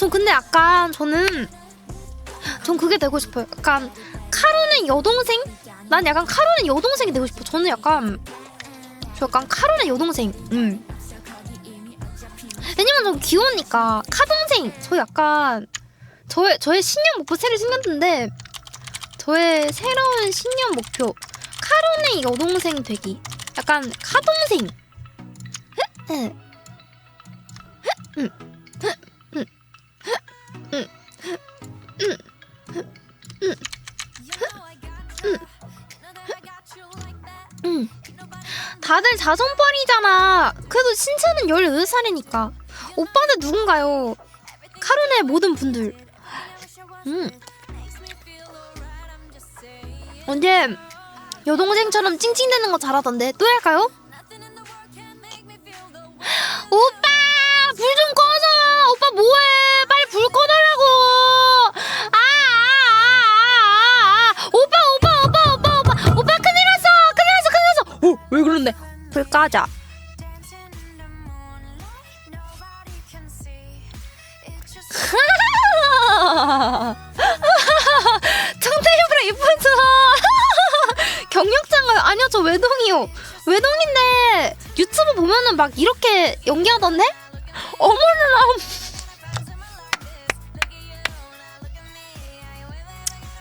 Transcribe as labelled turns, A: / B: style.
A: 전 근데 약간 저는 전 그게 되고 싶어요. 약간 카론의 여동생? 난 약간 카론의 여동생이 되고 싶어. 저는 약간 저 약간 카론의 여동생. 음. 왜냐면 좀 귀여우니까 카동생. 저 약간 저의 저의 신년 목표 새로 생겼는데 저의 새로운 신년 목표 카론의 여동생 되기. 약간 카동생. 응. 응. 응. 응. 응. 다들 자손뻘이잖아. 그래도 신체는 18살이니까. 오빠는 누군가요? 카론의 모든 분들. 음. 언제 여동생처럼 찡찡대는 거 잘하던데 또 할까요? 왜 그런데 불 꺼자 청태유브라 이쁘죠 경력자인가요? 아니요 저 외동이요 외동인데 유튜브 보면은 막 이렇게 연기하던데? 어머나